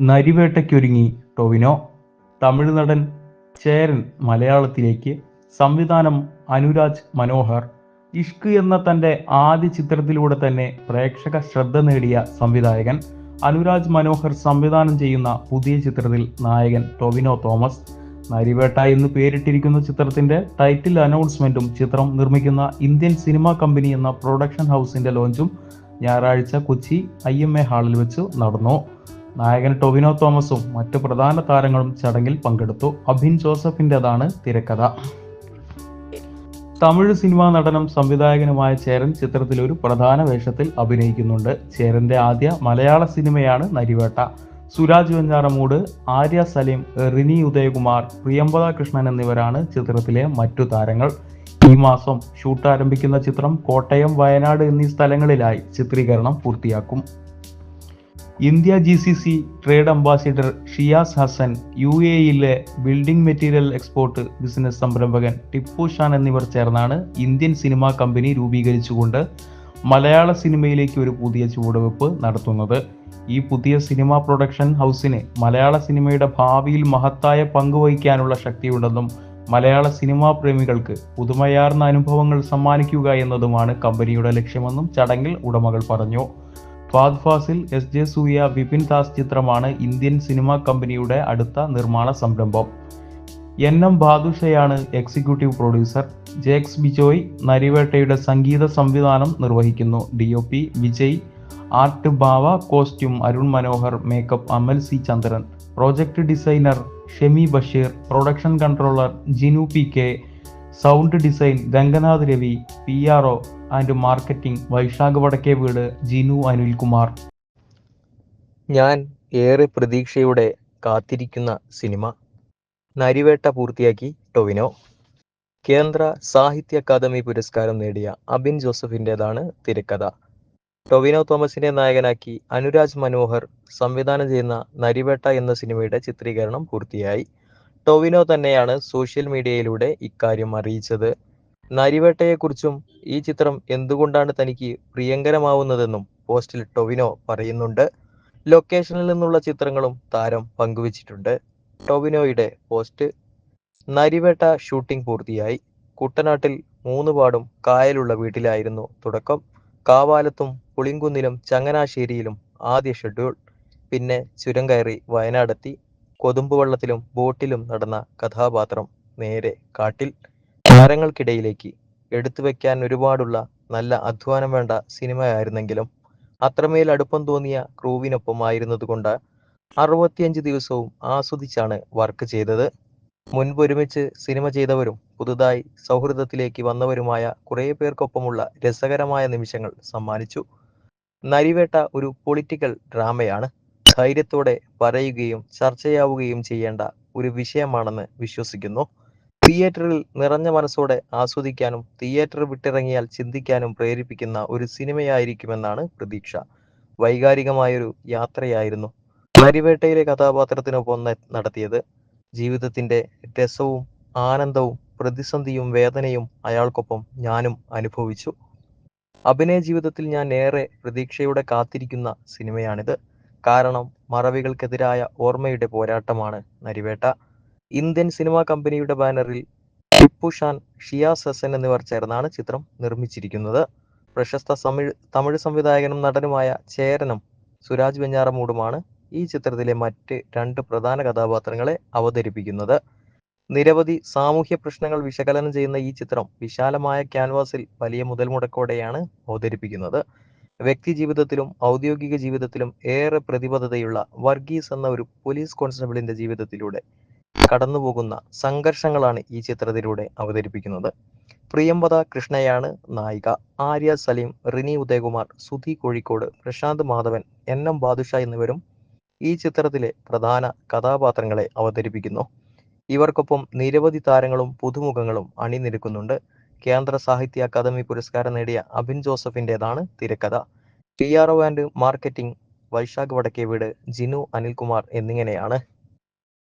നരിവേട്ടയ്ക്കൊരുങ്ങി ടൊവിനോ. തമിഴ് നടൻ ചേരൻ മലയാളത്തിലേക്ക്. സംവിധാനം അനുരാജ് മനോഹർ. ഇഷ്ക് എന്ന തന്റെ ആദ്യ ചിത്രത്തിലൂടെ തന്നെ പ്രേക്ഷക ശ്രദ്ധ നേടിയ സംവിധായകൻ. അനുരാജ് മനോഹർ സംവിധാനം ചെയ്യുന്ന പുതിയ ചിത്രത്തിൽ നായകൻ ടൊവിനോ തോമസ്. നരിവേട്ട എന്ന് പേരിട്ടിരിക്കുന്ന ചിത്രത്തിന്റെ ടൈറ്റിൽ അനൗൺസ്മെന്റും ചിത്രം നിർമ്മിക്കുന്ന ഇന്ത്യൻ സിനിമാ കമ്പനി എന്ന പ്രൊഡക്ഷൻ ഹൗസിന്റെ ലോഞ്ചും ഞായറാഴ്ച കൊച്ചി ഐ എം എ ഹാളിൽ വെച്ച് നടന്നു. നായകൻ ടൊവിനോ തോമസും മറ്റ് പ്രധാന താരങ്ങളും ചടങ്ങിൽ പങ്കെടുത്തു. അഭിൻ ജോസഫിന്റെതാണ് തിരക്കഥ. തമിഴ് സിനിമാ നടനും സംവിധായകനുമായ ചേരൻ ചിത്രത്തിൽ ഒരു പ്രധാന വേഷത്തിൽ അഭിനയിക്കുന്നുണ്ട്. ചേരന്റെ ആദ്യ മലയാള സിനിമയാണ് നരിവേട്ട. സുരാജ് വെഞ്ഞാറമൂട് ആര്യ സലീം റിനി ഉദയകുമാർ പ്രിയംബദ കൃഷ്ണൻ എന്നിവരാണ് ചിത്രത്തിലെ മറ്റു താരങ്ങൾ. ഈ മാസം ഷൂട്ട് ആരംഭിക്കുന്ന ചിത്രം കോട്ടയം വയനാട് എന്നീ സ്ഥലങ്ങളിലായി ചിത്രീകരണം പൂർത്തിയാക്കും. India G C C trade ambassador Shiyas Hassan U A യിലെ ബിൽഡിംഗ് മെറ്റീരിയൽ എക്സ്പോർട്ട് ബിസിനസ് സംരംഭകൻ ടിപ്പു ഷാൻ എന്നിവർ ചേർന്നാണ് ഇന്ത്യൻ സിനിമാ കമ്പനി രൂപീകരിച്ചുകൊണ്ട് മലയാള സിനിമയിലേക്ക് ഒരു പുതിയ ചുവടുവെപ്പ് നടത്തുന്നത്. ഈ പുതിയ സിനിമാ പ്രൊഡക്ഷൻ ഹൗസിന് മലയാള സിനിമയുടെ ഭാവിയിൽ മഹത്തായ പങ്ക് വഹിക്കാനുള്ള ശക്തിയുണ്ടെന്നും മലയാള സിനിമാ പ്രേമികൾക്ക് പുതുമയാർന്ന അനുഭവങ്ങൾ സമ്മാനിക്കുക എന്നതുമാണ് കമ്പനിയുടെ ലക്ഷ്യമെന്നും ചടങ്ങിൽ ഉടമകൾ പറഞ്ഞു. ഫാദ് ഫാസിൽ എസ് ജെ സൂയ വിപിൻ ദാസ് ചിത്രമാണ് ഇന്ത്യൻ സിനിമാ കമ്പനിയുടെ അടുത്ത നിർമ്മാണ സംരംഭം. എൻ എം ബാദുഷയാണ് എക്സിക്യൂട്ടീവ് പ്രൊഡ്യൂസർ. ജേക്സ് ബിജോയ് നരിവേട്ടയുടെ സംഗീത സംവിധാനം നിർവഹിക്കുന്നു. D O P Vijay art Bhava costume Arun Manohar makeup Amal C Chandran. Project designer Shemi Basheer. Production controller Jinu P K. Sound design Ranganath Ravi. P R O and marketing Vaisakh Vadakkeveedu Jinu Anilkumar. ഞാൻ ഏറെ പ്രതീക്ഷയോടെ കാത്തിരിക്കുന്ന cinema. Narivetta പൂർത്തിയാക്കി ടൊവിനോ. കേന്ദ്ര സാഹിത്യ academy പുരസ്കാരം നേടിയ അബിൻ ജോസഫിന്റെതാണ് തിരക്കഥ. ടൊവിനോ തോമസിനെ നായകനാക്കി അനുരാജ് മനോഹർ സംവിധാനം ചെയ്യുന്ന നരിവേട്ട എന്ന സിനിമയുടെ ചിത്രീകരണം പൂർത്തിയായി. ടൊവിനോ തന്നെയാണ് സോഷ്യൽ മീഡിയയിലൂടെ ഇക്കാര്യം അറിയിച്ചത്. നരിവേട്ടയെക്കുറിച്ചും ഈ ചിത്രം എന്തുകൊണ്ടാണ് തനിക്ക് പ്രിയങ്കരമാവുന്നതെന്നും പോസ്റ്റിൽ ടൊവിനോ പറയുന്നുണ്ട്. ലൊക്കേഷനിൽ നിന്നുള്ള ചിത്രങ്ങളും താരം പങ്കുവച്ചിട്ടുണ്ട്. ടൊവിനോയുടെ പോസ്റ്റ് നരിവേട്ട ഷൂട്ടിംഗ് പൂർത്തിയായി. കുട്ടനാട്ടിൽ മൂന്ന് പാടും കായലുള്ള വീട്ടിലായിരുന്നു തുടക്കം. കാവാലത്തും പുളിങ്കുന്നിലും ചങ്ങനാശ്ശേരിയിലും ആദ്യ ഷെഡ്യൂൾ. പിന്നെ ചുരം കയറി വയനാടെത്തി. കൊതുമ്പുവള്ളത്തിലും ബോട്ടിലും നടന്ന കഥാപാത്രം നേരെ കാട്ടിൽ. താരങ്ങൾക്കിടയിലേക്ക് എടുത്തു വെക്കാൻ ഒരുപാടുള്ള നല്ല അധ്വാനം വേണ്ട സിനിമയായിരുന്നെങ്കിലും അത്രമേൽ അടുപ്പം തോന്നിയ ക്രൂവിനൊപ്പം ആയിരുന്നതുകൊണ്ട് അറുപത്തിയഞ്ച് ദിവസവും ആസ്വദിച്ചാണ് വർക്ക് ചെയ്തത്. മുൻപ് ഒരുമിച്ച് സിനിമ ചെയ്തവരും പുതുതായി സൗഹൃദത്തിലേക്ക് വന്നവരുമായ കുറേ പേർക്കൊപ്പമുള്ള രസകരമായ നിമിഷങ്ങൾ സമ്മാനിച്ചു. നരിവേട്ട ഒരു പൊളിറ്റിക്കൽ ഡ്രാമയാണ്. ധൈര്യത്തോടെ പറയുകയും ചർച്ചയാവുകയും ചെയ്യേണ്ട ഒരു വിഷയമാണെന്ന് വിശ്വസിക്കുന്നു. തിയേറ്ററിൽ നിറഞ്ഞ മനസ്സോടെ ആസ്വദിക്കാനും തിയേറ്റർ വിട്ടിറങ്ങിയാൽ ചിന്തിക്കാനും പ്രേരിപ്പിക്കുന്ന ഒരു സിനിമയായിരിക്കുമെന്നാണ് പ്രതീക്ഷ. വൈകാരികമായൊരു യാത്രയായിരുന്നു നരിവേട്ടയിലെ കഥാപാത്രത്തിനൊപ്പം നടത്തിയത്. ജീവിതത്തിന്റെ രസവും ആനന്ദവും പ്രതിസന്ധിയും വേദനയും അയാൾക്കൊപ്പം ഞാനും അനുഭവിച്ചു. അഭിനയ ജീവിതത്തിൽ ഞാൻ ഏറെ പ്രതീക്ഷയോടെ കാത്തിരിക്കുന്ന സിനിമയാണിത്. കാരണം മറവികൾക്കെതിരായ ഓർമ്മയുടെ പോരാട്ടമാണ് നരിവേട്ട. ഇന്ത്യൻ സിനിമാ കമ്പനിയുടെ ബാനറിൽ ടിപ്പു ഷാൻ ഷിയാസ് ഹസൻ എന്നിവർ ചേർന്നാണ് ചിത്രം നിർമ്മിച്ചിരിക്കുന്നത്. പ്രശസ്ത തമിഴ് തമിഴ് സംവിധായകനും നടനുമായ ചേരനും സുരാജ് വെഞ്ഞാറമൂടുമാണ് ഈ ചിത്രത്തിലെ മറ്റ് രണ്ട് പ്രധാന കഥാപാത്രങ്ങളെ അവതരിപ്പിക്കുന്നത്. നിരവധി സാമൂഹ്യ പ്രശ്നങ്ങൾ വിശകലനം ചെയ്യുന്ന ഈ ചിത്രം വിശാലമായ ക്യാൻവാസിൽ വലിയ മുതൽ മുടക്കോടെയാണ് അവതരിപ്പിക്കുന്നത്. വ്യക്തി ജീവിതത്തിലും ഔദ്യോഗിക ജീവിതത്തിലും ഏറെ പ്രതിബദ്ധതയുള്ള വർഗീസ് എന്ന ഒരു പോലീസ് കോൺസ്റ്റബിളിന്റെ ജീവിതത്തിലൂടെ കടന്നുപോകുന്ന സംഘർഷങ്ങളാണ് ഈ ചിത്രത്തിലൂടെ അവതരിപ്പിക്കുന്നത്. പ്രിയംവദ കൃഷ്ണയാണ് നായിക. ആര്യ സലീം റിനി ഉദയകുമാർ സുധി കോഴിക്കോട് പ്രശാന്ത് മാധവൻ എൻ എം ബാദുഷ എന്നിവരും ഈ ചിത്രത്തിലെ പ്രധാന കഥാപാത്രങ്ങളെ അവതരിപ്പിക്കുന്നു. ഇവർക്കൊപ്പം നിരവധി താരങ്ങളും പുതുമുഖങ്ങളും അണിനിരക്കുന്നുണ്ട്. കേന്ദ്ര സാഹിത്യ അക്കാദമി പുരസ്കാരം നേടിയ അബിൻ ജോസഫിന്റെതാണ് തിരക്കഥ. P R O and marketing Vaisakh Vadakkeveedu Jinu Anilkumar എന്നിങ്ങനെയാണ്